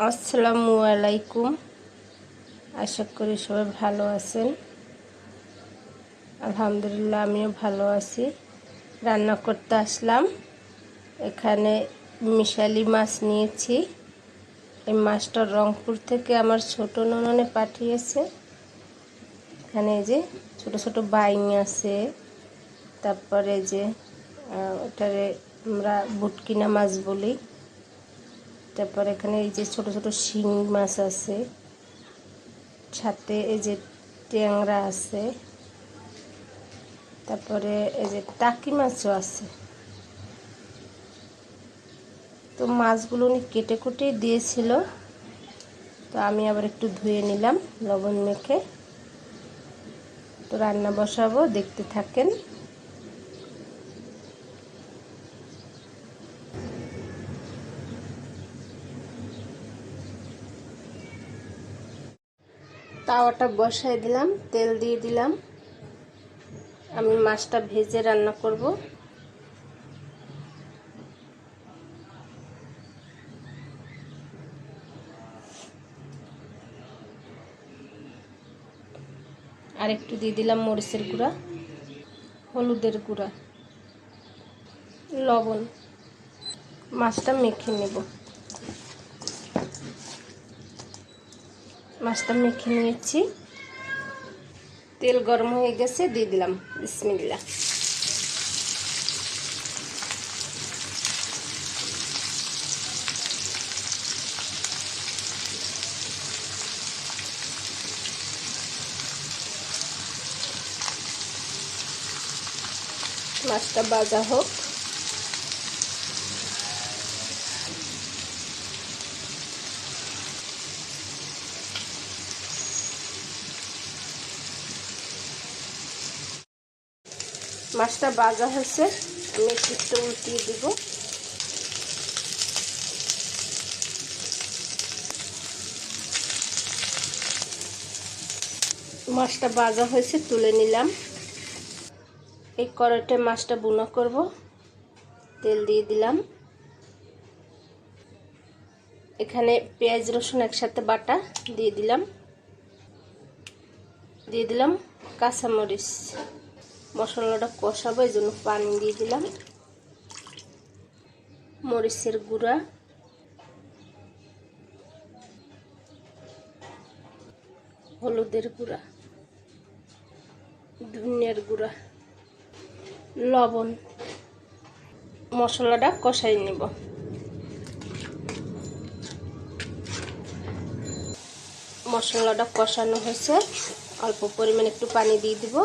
আসসালামু আলাইকুম আশা করি সবাই ভালো আছেন। আলহামদুলিল্লাহ, আমিও ভালো আছি। রান্না করতে আসলাম। এখানে মিশালি মাছ নিয়েছি। এই মাছটা রংপুর থেকে আমার ছোট নননে পাঠিয়েছে। এখানে যে ছোট ছোট বাইং আছে। তারপরে যে ওটারে আমরা বুটকিনা মাছ বলি। তারপর এখানে এই যে ছোট ছোট শিং মাছ আছে, সাথে এই যে ট্যাংরা আছে, তারপরে এই যে টাকি মাছও আছে। তো মাছগুলো উনি কেটে কুটে দিয়েছিল, তো আমি আবার একটু ধুয়ে নিলাম লবণ মেখে। তো রান্না বসাবো, দেখতে থাকেন। তাওয়াটা বসাই দিলাম, তেল দিয়ে দিলাম। আমি মাছটা ভেজে রান্না করব। আর একটু দিয়ে দিলাম মরিচের গুঁড়া, হলুদের গুঁড়া, লবণ। মাছটা মেখে নেব। মাছটা মেখে নিয়েছি তেল গরম হয়ে গেছে দিয়ে দিলাম। বিসমিল্লা মাছটা বাজা হোক। মাছটা বাজা হয়েছে, আমি একটু উল্টিয়ে দিব। মাছটা বাজা হয়েছে, তুলে নিলাম। এই কড়াইতে মাছটা বুনো করব, তেল দিয়ে দিলাম। এখানে পেঁয়াজ, রসুন একসাথে বাটা দিয়ে দিলাম। দিয়ে দিলাম কাঁচামরিচ। মশলাটা কষাবো, এই জন্য পানি দিয়ে দিলাম। মরিচের গুঁড়া। হলুদের গুঁড়া। ধনিয়ার গুঁড়া। লবণ। মশলাটা কষাই নেব। মশলাটা কষানো হয়েছে। অল্প পরিমাণে একটু পানি দিয়ে দিব।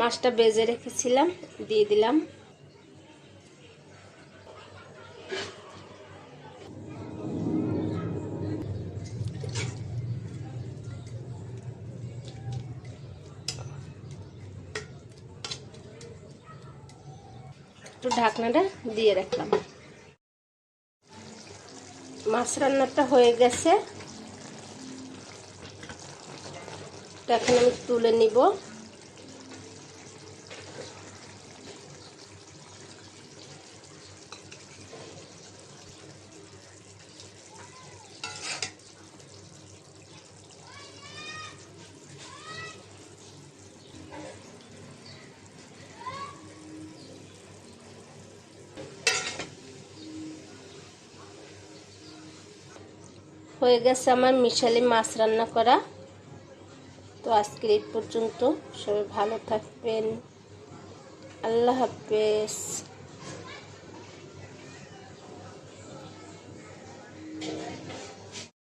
মাছটা বেজে রেখেছিলাম, দিয়ে দিলাম। একটু ঢাকনাটা দিয়ে রাখলাম। মাছ রান্নাটা হয়ে গেছে। এখন আমি তুলে নিব। হয়ে গেছে আমার মিশালি মাছ রান্না করা। তো আজকের এই পর্যন্ত সবাই ভালো থাকবেন। আল্লাহ হাফেজ।